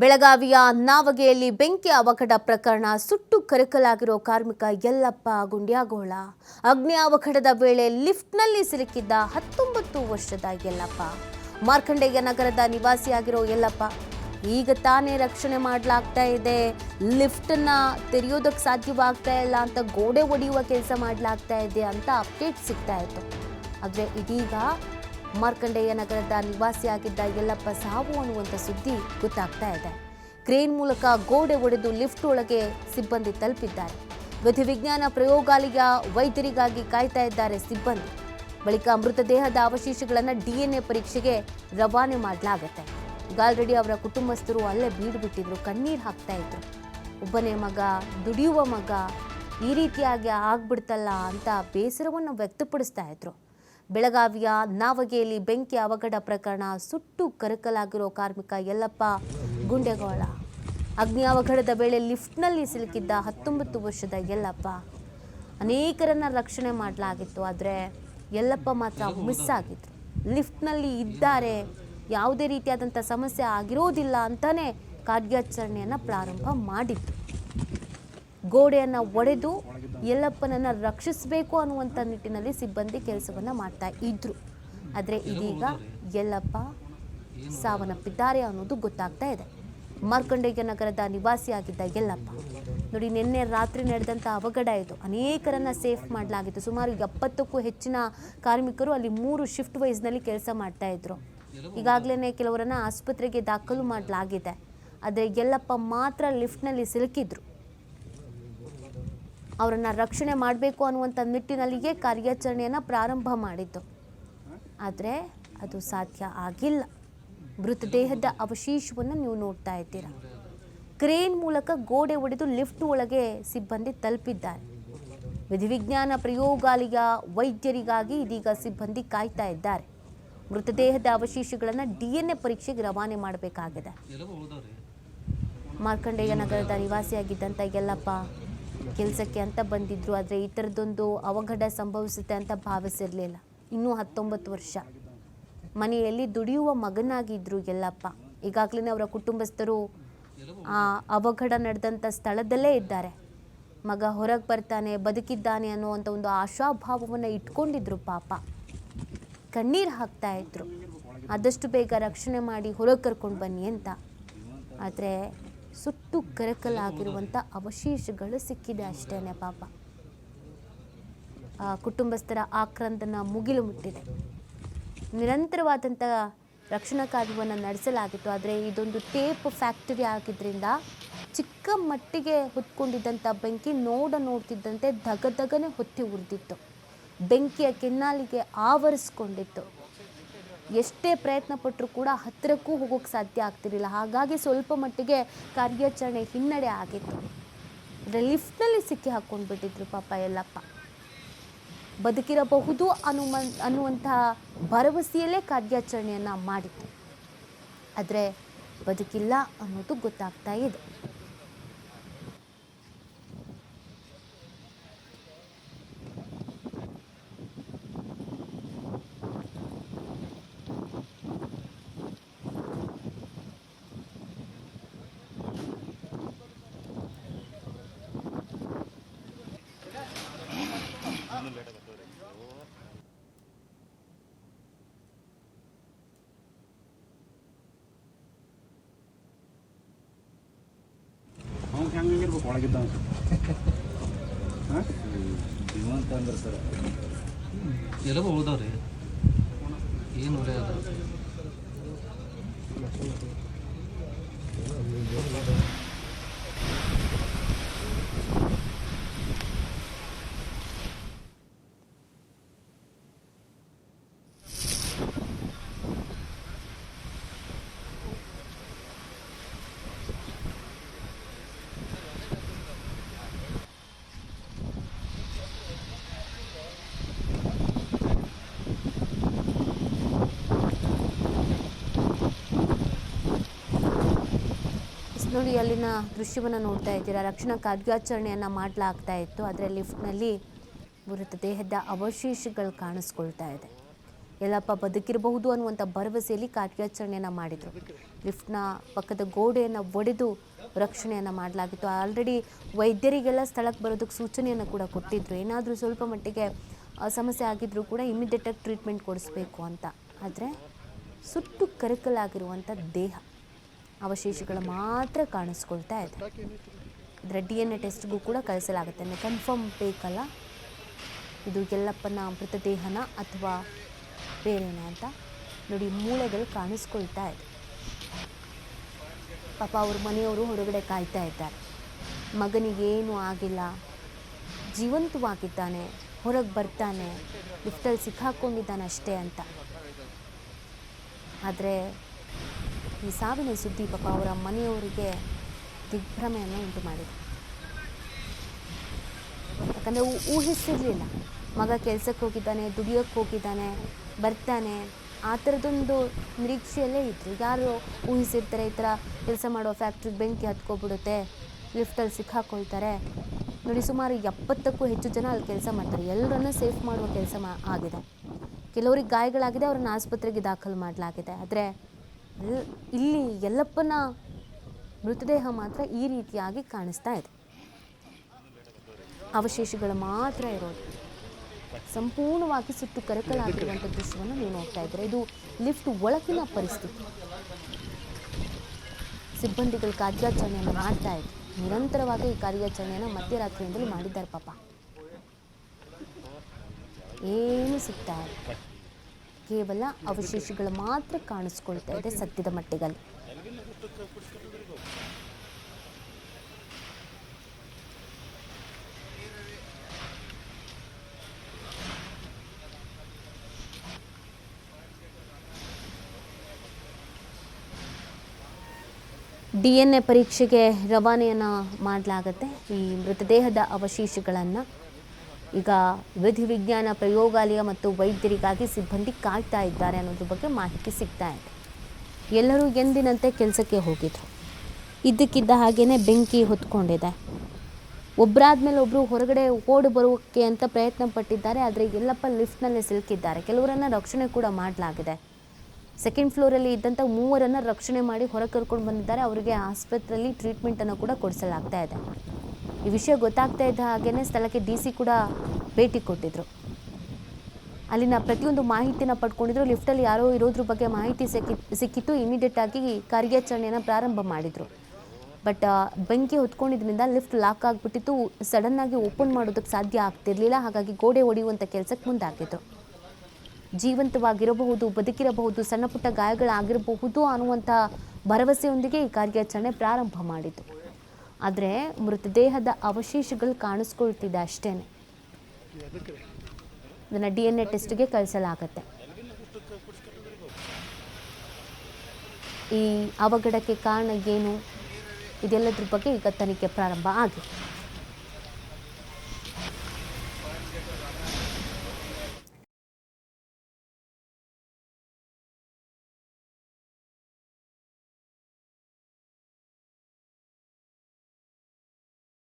ಬೆಳಗಾವಿಯ ನಾವಗೆಯಲ್ಲಿ ಬೆಂಕಿ ಅವಘಡ ಪ್ರಕರಣ ಸುಟ್ಟು ಕರಕಲಾಗಿರೋ ಕಾರ್ಮಿಕ ಯಲ್ಲಪ್ಪ ಗುಂಡ್ಯಾಗೋಳ. ಅಗ್ನಿ ಅವಘಡದ ವೇಳೆ ಲಿಫ್ಟ್ನಲ್ಲಿ ಸಿಲುಕಿದ್ದ ಹತ್ತೊಂಬತ್ತು ವರ್ಷದ ಯಲ್ಲಪ್ಪ. ಮಾರ್ಕಂಡೇಯ ನಗರದ ನಿವಾಸಿಯಾಗಿರೋ ಯಲ್ಲಪ್ಪ, ಈಗ ತಾನೇ ರಕ್ಷಣೆ ಮಾಡಲಾಗ್ತಾ ಇದೆ. ಲಿಫ್ಟನ್ನ ತೆರೆಯೋದಕ್ಕೆ ಸಾಧ್ಯವಾಗ್ತಾ ಇಲ್ಲ ಅಂತ ಗೋಡೆ ಒಡೆಯುವ ಕೆಲಸ ಮಾಡಲಾಗ್ತಾ ಇದೆ ಅಂತ ಅಪ್ಡೇಟ್ ಸಿಗ್ತಾ ಇತ್ತು. ಆದರೆ ಇದೀಗ ಮಾರ್ಕಂಡೇಯ ನಗರದ ನಿವಾಸಿಯಾಗಿದ್ದ ಯಲ್ಲಪ್ಪ ಸಾವು ಅನ್ನುವಂಥ ಸುದ್ದಿ ಗೊತ್ತಾಗ್ತಾ ಇದೆ. ಕ್ರೇನ್ ಮೂಲಕ ಗೋಡೆ ಒಡೆದು ಲಿಫ್ಟ್ ಒಳಗೆ ಸಿಬ್ಬಂದಿ ತಲುಪಿದ್ದಾರೆ. ವಿಧಿವಿಜ್ಞಾನ ಪ್ರಯೋಗಾಲಯ ವೈದ್ಯರಿಗಾಗಿ ಕಾಯ್ತಾ ಇದ್ದಾರೆ ಸಿಬ್ಬಂದಿ. ಬಳಿಕ ಮೃತದೇಹದ ಅವಶೇಷಗಳನ್ನು ಡಿಎನ್ಎ ಪರೀಕ್ಷೆಗೆ ರವಾನೆ ಮಾಡಲಾಗುತ್ತೆ. ಗಾಲ್ರೆಡಿ ಅವರ ಕುಟುಂಬಸ್ಥರು ಅಲ್ಲೇ ಬೀಡು ಬಿಟ್ಟಿದ್ರು ಕಣ್ಣೀರು ಹಾಕ್ತಾ ಇದ್ರು. ಒಬ್ಬನೇ ಮಗ, ದುಡಿಯುವ ಮಗ ಈ ರೀತಿಯಾಗಿ ಆಗ್ಬಿಡ್ತಲ್ಲ ಅಂತ ಬೇಸರವನ್ನು ವ್ಯಕ್ತಪಡಿಸ್ತಾ ಇದ್ರು. ಬೆಳಗಾವಿಯ ನಾವಗೆಯಲ್ಲಿ ಬೆಂಕಿ ಅವಘಡ ಪ್ರಕರಣ ಸುಟ್ಟು ಕರಕಲಾಗಿರೋ ಕಾರ್ಮಿಕ ಯಲ್ಲಪ್ಪ ಗುಂಡೆಗೋಳ. ಅಗ್ನಿ ಅವಘಡದ ವೇಳೆ ಲಿಫ್ಟ್ನಲ್ಲಿ ಸಿಲುಕಿದ್ದ ಹತ್ತೊಂಬತ್ತು ವರ್ಷದ ಯಲ್ಲಪ್ಪ. ಅನೇಕರನ್ನ ರಕ್ಷಣೆ ಮಾಡಲಾಗಿತ್ತು, ಆದರೆ ಯಲ್ಲಪ್ಪ ಮಾತ್ರ ಮಿಸ್ ಆಗಿದ್ರು. ಲಿಫ್ಟ್ನಲ್ಲಿ ಇದ್ದಾರೆ, ಯಾವುದೇ ರೀತಿಯಾದಂಥ ಸಮಸ್ಯೆ ಆಗಿರೋದಿಲ್ಲ ಅಂತಲೇ ಕಾರ್ಯಾಚರಣೆಯನ್ನು ಪ್ರಾರಂಭ ಮಾಡಿತ್ತು ಗೋಡೆಯನ್ನು ಒಡೆದು ಯಲ್ಲಪ್ಪನನ್ನು ರಕ್ಷಿಸಬೇಕು ಅನ್ನುವಂಥ ನಿಟ್ಟಿನಲ್ಲಿ ಸಿಬ್ಬಂದಿ ಕೆಲಸವನ್ನು ಮಾಡ್ತಾ ಇದ್ರು. ಆದರೆ ಇದೀಗ ಯಲ್ಲಪ್ಪ ಸಾವನ್ನಪ್ಪಿದ್ದಾರೆ ಅನ್ನೋದು ಗೊತ್ತಾಗ್ತಾ ಇದೆ. ಮಾರ್ಕಂಡೇಯ ನಗರದ ನಿವಾಸಿಯಾಗಿದ್ದ ಯಲ್ಲಪ್ಪ. ನೋಡಿ, ನಿನ್ನೆ ರಾತ್ರಿ ನಡೆದಂಥ ಅವಘಡ ಇದು. ಅನೇಕರನ್ನು ಸೇಫ್ ಮಾಡಲಾಗಿತ್ತು. ಸುಮಾರು ಎಪ್ಪತ್ತಕ್ಕೂ ಹೆಚ್ಚಿನ ಕಾರ್ಮಿಕರು ಅಲ್ಲಿ ಮೂರು ಶಿಫ್ಟ್ ವೈಸ್ನಲ್ಲಿ ಕೆಲಸ ಮಾಡ್ತಾ ಇದ್ರು. ಈಗಾಗಲೇ ಕೆಲವರನ್ನು ಆಸ್ಪತ್ರೆಗೆ ದಾಖಲು ಮಾಡಲಾಗಿದೆ. ಆದರೆ ಯಲ್ಲಪ್ಪ ಮಾತ್ರ ಲಿಫ್ಟ್ನಲ್ಲಿ ಸಿಲುಕಿದ್ರು. ಅವರನ್ನು ರಕ್ಷಣೆ ಮಾಡಬೇಕು ಅನ್ನುವಂಥ ನಿಟ್ಟಿನಲ್ಲಿಯೇ ಕಾರ್ಯಾಚರಣೆಯನ್ನು ಪ್ರಾರಂಭ ಮಾಡಿದ್ದು. ಆದರೆ ಅದು ಸಾಧ್ಯ ಆಗಿಲ್ಲ. ಮೃತದೇಹದ ಅವಶೇಷವನ್ನು ನೀವು ನೋಡ್ತಾ ಇದ್ದೀರಾ. ಕ್ರೇನ್ ಮೂಲಕ ಗೋಡೆ ಒಡೆದು ಲಿಫ್ಟ್ ಒಳಗೆ ಸಿಬ್ಬಂದಿ ತಲುಪಿದ್ದಾರೆ. ವಿಧಿವಿಜ್ಞಾನ ಪ್ರಯೋಗಾಲಯ ವೈದ್ಯರಿಗಾಗಿ ಇದೀಗ ಸಿಬ್ಬಂದಿ ಕಾಯ್ತಾ ಇದ್ದಾರೆ. ಮೃತದೇಹದ ಅವಶೇಷಗಳನ್ನು ಡಿ ಎನ್ ಎ ಪರೀಕ್ಷೆಗೆ ರವಾನೆ ಮಾಡಬೇಕಾಗಿದೆ. ಮಾರ್ಕಂಡೇಯ ನಗರದ ನಿವಾಸಿಯಾಗಿದ್ದಂಥ ಯಲ್ಲಪ್ಪ ಕೆಲಸಕ್ಕೆ ಅಂತ ಬಂದಿದ್ರು, ಆದರೆ ಈ ಥರದ್ದೊಂದು ಅವಘಡ ಸಂಭವಿಸುತ್ತೆ ಅಂತ ಭಾವಿಸಿರಲಿಲ್ಲ. ಇನ್ನೂ ಹತ್ತೊಂಬತ್ತು ವರ್ಷ. ಮನೆಯಲ್ಲಿ ದುಡಿಯುವ ಮಗನಾಗಿದ್ರು ಎಲ್ಲಪ್ಪ ಈಗಾಗಲೇ ಅವರ ಕುಟುಂಬಸ್ಥರು ಆ ಅವಘಡ ನಡೆದಂಥ ಸ್ಥಳದಲ್ಲೇ ಇದ್ದಾರೆ. ಮಗ ಹೊರಗೆ ಬರ್ತಾನೆ, ಬದುಕಿದ್ದಾನೆ ಅನ್ನುವಂಥ ಒಂದು ಆಶಾಭಾವವನ್ನು ಇಟ್ಕೊಂಡಿದ್ರು ಪಾಪ. ಕಣ್ಣೀರು ಹಾಕ್ತಾ ಇದ್ರು. ಆದಷ್ಟು ಬೇಗ ರಕ್ಷಣೆ ಮಾಡಿ ಹೊರಗೆ ಕರ್ಕೊಂಡು ಬನ್ನಿ ಅಂತ. ಆದರೆ ಸುಟ್ಟು ಕರಕಲಾಗಿರುವಂಥ ಅವಶೇಷಗಳು ಸಿಕ್ಕಿದೆ ಅಷ್ಟೇನೆ ಪಾಪ. ಕುಟುಂಬಸ್ಥರ ಆಕ್ರಂದನ ಮುಗಿಲು ಮುಟ್ಟಿದೆ. ನಿರಂತರವಾದಂಥ ರಕ್ಷಣಾ ಕಾರ್ಯವನ್ನು ನಡೆಸಲಾಗಿತ್ತು. ಆದರೆ ಇದೊಂದು ಟೇಪ್ ಫ್ಯಾಕ್ಟರಿ ಆಗಿದ್ದರಿಂದ ಚಿಕ್ಕ ಮಟ್ಟಿಗೆ ಹೊತ್ಕೊಂಡಿದ್ದಂಥ ಬೆಂಕಿ ನೋಡ ನೋಡ್ತಿದ್ದಂತೆ ಧಗಧಗನೆ ಹೊತ್ತಿ ಉರಿದಿತ್ತು. ಬೆಂಕಿಯ ಕೆನ್ನಾಲಿಗೆ ಆವರಿಸ್ಕೊಂಡಿತ್ತು. ಎಷ್ಟೇ ಪ್ರಯತ್ನ ಪಟ್ಟರೂ ಕೂಡ ಹತ್ತಿರಕ್ಕೂ ಹೋಗೋಕ್ಕೆ ಸಾಧ್ಯ ಆಗ್ತಿರಲಿಲ್ಲ. ಹಾಗಾಗಿ ಸ್ವಲ್ಪ ಮಟ್ಟಿಗೆ ಕಾರ್ಯಾಚರಣೆ ಹಿನ್ನಡೆ ಆಗಿತ್ತು. ಅಂದರೆ ಲಿಫ್ಟ್ನಲ್ಲಿ ಸಿಕ್ಕಿ ಹಾಕ್ಕೊಂಡು ಬಿಟ್ಟಿದ್ರು ಪಾಪ ಎಲ್ಲಪ್ಪ ಬದುಕಿರಬಹುದು ಅನ್ನುವ ಅನ್ನುವಂತಹ ಭರವಸೆಯಲ್ಲೇ ಕಾರ್ಯಾಚರಣೆಯನ್ನು ಮಾಡಿತ್ತು. ಆದರೆ ಬದುಕಿಲ್ಲ ಅನ್ನೋದು ಗೊತ್ತಾಗ್ತಾ ಇದೆ. ಒಳಗಿದ್ದ ಹಾಂ? ಶ್ರೀಮಂತ ಅಂದ್ರೆ ಸರ್. ಎಲ್ಲವೂ ಉಳ್ದವ್ರಿ ಏನು ಒಳ್ಳೆ ಅದ? ನೋಡಿ, ಅಲ್ಲಿನ ದೃಶ್ಯವನ್ನು ನೋಡ್ತಾ ಇದ್ದೀರಾ? ರಕ್ಷಣಾ ಕಾರ್ಯಾಚರಣೆಯನ್ನು ಮಾಡಲಾಗ್ತಾ ಇತ್ತು. ಆದರೆ ಲಿಫ್ಟ್ನಲ್ಲಿ ಮೃತದೇಹದ ಅವಶೇಷಗಳು ಕಾಣಿಸ್ಕೊಳ್ತಾ ಇದೆ. ಎಲ್ಲಪ್ಪ ಬದುಕಿರಬಹುದು ಅನ್ನುವಂಥ ಭರವಸೆಯಲ್ಲಿ ಕಾರ್ಯಾಚರಣೆಯನ್ನು ಮಾಡಿದರು. ಲಿಫ್ಟ್ನ ಪಕ್ಕದ ಗೋಡೆಯನ್ನು ಒಡೆದು ರಕ್ಷಣೆಯನ್ನು ಮಾಡಲಾಗಿತ್ತು. ಆಲ್ರೆಡಿ ವೈದ್ಯರಿಗೆಲ್ಲ ಸ್ಥಳಕ್ಕೆ ಬರೋದಕ್ಕೆ ಸೂಚನೆಯನ್ನು ಕೂಡ ಕೊಟ್ಟಿದ್ರು. ಏನಾದರೂ ಸ್ವಲ್ಪ ಮಟ್ಟಿಗೆ ಸಮಸ್ಯೆ ಆಗಿದ್ದರೂ ಕೂಡ ಇಮಿಡಿಯೇಟಾಗಿ ಟ್ರೀಟ್ಮೆಂಟ್ ಕೊಡಿಸ್ಬೇಕು ಅಂತ. ಆದರೆ ಸುಟ್ಟು ಕರಕಲಾಗಿರುವಂಥ ದೇಹ. ಅವಶೇಷಗಳು ಮಾತ್ರ ಕಾಣಿಸ್ಕೊಳ್ತಾ ಇದೆ. ಇದರ ಡಿ ಎನ್ ಎ ಟೆಸ್ಟ್ಗೂ ಕೂಡ ಕಳಿಸಲಾಗುತ್ತೆ. ಕನ್ಫರ್ಮ್ ಬೇಕಲ್ಲ? ಇದು ಎಲ್ಲಪ್ಪನ ಮೃತದೇಹನ ಅಥವಾ ಬೇರೆನಾ ಅಂತ ನೋಡಿ, ಮೂಳೆಗಳು ಕಾಣಿಸ್ಕೊಳ್ತಾ ಇದೆ. ಪಾಪ ಅವ್ರ ಮನೆಯವರು ಹೊರಗಡೆ ಕಾಯ್ತಾ ಇದ್ದಾರೆ. ಮಗನಿಗೇನು ಆಗಿಲ್ಲ. ಜೀವಂತವಾಗಿದ್ದಾನೆ. ಹೊರಗೆ ಬರ್ತಾನೆ. ಲಿಫ್ಟಲ್ಲಿ ಸಿಕ್ಕಾಕ್ಕೊಂಡಿದ್ದಾನೆ ಅಷ್ಟೇ ಅಂತ. ಆದರೆ ಈ ಸಾವಿನ ಸುದ್ದಿ ಪಾಪ ಅವರ ಮನೆಯವರಿಗೆ ದಿಗ್ಭ್ರಮೆಯನ್ನು ಉಂಟು ಮಾಡಿದೆ ಯಾಕಂದರೆ ಊಹಿಸಿರಲಿಲ್ಲ. ಮಗ ಕೆಲಸಕ್ಕೆ ಹೋಗಿದ್ದಾನೆ ದುಡಿಯೋಕ್ಕೆ ಹೋಗಿದ್ದಾನೆ, ಬರ್ತಾನೆ. ಆ ಥರದೊಂದು ನಿರೀಕ್ಷೆಯಲ್ಲೇ ಇದ್ರು. ಯಾರು ಊಹಿಸಿರ್ತಾರೆ, ಈ ಥರ ಕೆಲಸ ಮಾಡೋ ಫ್ಯಾಕ್ಟ್ರಿ ಬೆಂಕಿ ಹತ್ಕೊಬಿಡುತ್ತೆ, ಲಿಫ್ಟಲ್ಲಿ ಸಿಕ್ಕಾಕೊಳ್ತಾರೆ. ನೋಡಿ, ಸುಮಾರು ಎಪ್ಪತ್ತಕ್ಕೂ ಹೆಚ್ಚು ಜನ ಅಲ್ಲಿ ಕೆಲಸ ಮಾಡ್ತಾರೆ. ಎಲ್ಲರನ್ನೂ ಸೇಫ್ ಮಾಡುವ ಕೆಲಸ ಆಗಿದೆ. ಕೆಲವರಿಗೆ ಗಾಯಗಳಾಗಿದೆ, ಅವ್ರನ್ನ ಆಸ್ಪತ್ರೆಗೆ ದಾಖಲು ಮಾಡಲಾಗಿದೆ. ಆದರೆ ಇಲ್ಲಿ ಎಲ್ಲಪ್ಪನ ಮೃತದೇಹ ಮಾತ್ರ ಈ ರೀತಿಯಾಗಿ ಕಾಣಿಸ್ತಾ ಇದೆ. ಅವಶೇಷಗಳು ಮಾತ್ರ ಇರೋದು. ಸಂಪೂರ್ಣವಾಗಿ ಸುತ್ತು ಕರಕಲಾಗಿರುವಂಥ ದೃಶ್ಯವನ್ನು ನೀವು ನೋಡ್ತಾ ಇದ್ದೀರ. ಇದು ಲಿಫ್ಟ್ ಒಳಗಿನ ಪರಿಸ್ಥಿತಿ. ಸಿಬ್ಬಂದಿಗಳು ಕಾರ್ಯಾಚರಣೆಯನ್ನು ಮಾಡ್ತಾ ಇದ್ರು. ನಿರಂತರವಾಗಿ ಈ ಕಾರ್ಯಾಚರಣೆಯನ್ನು ಮಧ್ಯರಾತ್ರಿಯಿಂದಲೂ ಮಾಡಿದ್ದಾರೆ ಪಾಪ. ಏನು ಸಿಗ್ತಾ ಇಲ್ಲ. ಕೇವಲ ಅವಶೇಷಗಳು ಮಾತ್ರ ಕಾಣಿಸ್ಕೊಳ್ತಾ ಇದೆ ಸದ್ಯದ ಮಟ್ಟಿಗಲ್ಲಿ. ಡಿ ಎನ್ ಎ ಪರೀಕ್ಷೆಗೆ ರವಾನೆಯನ್ನು ಮಾಡಲಾಗತ್ತೆ ಈ ಮೃತದೇಹದ ಅವಶೇಷಗಳನ್ನು. ಈಗ ವಿಧಿ ವಿಜ್ಞಾನ ಪ್ರಯೋಗಾಲಯ ಮತ್ತು ವೈದ್ಯರಿಗಾಗಿ ಸಿಬ್ಬಂದಿ ಕಾಯ್ತಾ ಇದ್ದಾರೆ ಅನ್ನೋದ್ರ ಬಗ್ಗೆ ಮಾಹಿತಿ ಸಿಗ್ತಾ ಇದೆ. ಎಲ್ಲರೂ ಎಂದಿನಂತೆ ಕೆಲಸಕ್ಕೆ ಹೋಗಿದ್ರು. ಇದ್ದಕ್ಕಿದ್ದ ಹಾಗೇನೆ ಬೆಂಕಿ ಹೊತ್ಕೊಂಡಿದೆ. ಒಬ್ಬರಾದ್ಮೇಲೆ ಒಬ್ಬರು ಹೊರಗಡೆ ಓಡಿ ಬರೋಕ್ಕೆ ಅಂತ ಪ್ರಯತ್ನ ಪಟ್ಟಿದ್ದಾರೆ, ಆದರೆ ಎಲ್ಲಪ್ಪ ಲಿಫ್ಟ್ನಲ್ಲೇ ಸಿಲುಕಿದ್ದಾರೆ. ಕೆಲವರನ್ನು ರಕ್ಷಣೆ ಕೂಡ ಮಾಡಲಾಗಿದೆ. ಸೆಕೆಂಡ್ ಫ್ಲೋರಲ್ಲಿ ಇದ್ದಂಥ ಮೂವರನ್ನು ರಕ್ಷಣೆ ಮಾಡಿ ಹೊರ ಕರ್ಕೊಂಡು ಬಂದಿದ್ದಾರೆ. ಅವರಿಗೆ ಆಸ್ಪತ್ರೆಯಲ್ಲಿ ಟ್ರೀಟ್ಮೆಂಟನ್ನು ಕೂಡ ಕೊಡಿಸಲಾಗ್ತಾ ಇದೆ. ಈ ವಿಷಯ ಗೊತ್ತಾಗ್ತಾ ಇದ್ದ ಹಾಗೇನೆ ಸ್ಥಳಕ್ಕೆ ಡಿ ಸಿ ಕೂಡ ಭೇಟಿ ಕೊಟ್ಟಿದ್ರು. ಅಲ್ಲಿನ ಪ್ರತಿಯೊಂದು ಮಾಹಿತಿನ ಪಡ್ಕೊಂಡಿದ್ರು. ಲಿಫ್ಟಲ್ಲಿ ಯಾರೋ ಇರೋದ್ರ ಬಗ್ಗೆ ಮಾಹಿತಿ ಸಿಕ್ಕಿ, ಸಿಕ್ಕಿತ್ತು. ಇಮಿಡಿಯೇಟ್ ಆಗಿ ಕಾರ್ಯಾಚರಣೆಯನ್ನು ಪ್ರಾರಂಭ ಮಾಡಿದರು. ಬಟ್ ಬೆಂಕಿ ಹೊತ್ಕೊಂಡಿದ್ರಿಂದ ಲಿಫ್ಟ್ ಲಾಕ್ ಆಗಿಬಿಟ್ಟಿತ್ತು. ಸಡನ್ನಾಗಿ ಓಪನ್ ಮಾಡೋದಕ್ಕೆ ಸಾಧ್ಯ ಆಗ್ತಿರ್ಲಿಲ್ಲ. ಹಾಗಾಗಿ ಗೋಡೆ ಒಡೆಯುವಂಥ ಕೆಲಸಕ್ಕೆ ಮುಂದಾಗಿದ್ರು ಜೀವಂತವಾಗಿರಬಹುದು, ಬದುಕಿರಬಹುದು ಸಣ್ಣ ಪುಟ್ಟ ಗಾಯಗಳಾಗಿರಬಹುದು ಅನ್ನುವಂಥ ಭರವಸೆಯೊಂದಿಗೆ ಈ ಕಾರ್ಯಾಚರಣೆ ಪ್ರಾರಂಭ ಮಾಡಿತು ಆದರೆ ಮೃತದೇಹದ ಅವಶೇಷಗಳು ಕಾಣಿಸ್ಕೊಳ್ತಿದೆ ಅಷ್ಟೇ ಇದನ್ನು ಡಿ ಎನ್ ಎ ಟೆಸ್ಟ್ಗೆ ಕಳಿಸಲಾಗತ್ತೆ. ಈ ಅವಘಡಕ್ಕೆ ಕಾರಣ ಏನು? ಇದೆಲ್ಲದ್ರ ಬಗ್ಗೆ ಈಗ ತನಿಖೆ ಪ್ರಾರಂಭ ಆಗಿದೆ.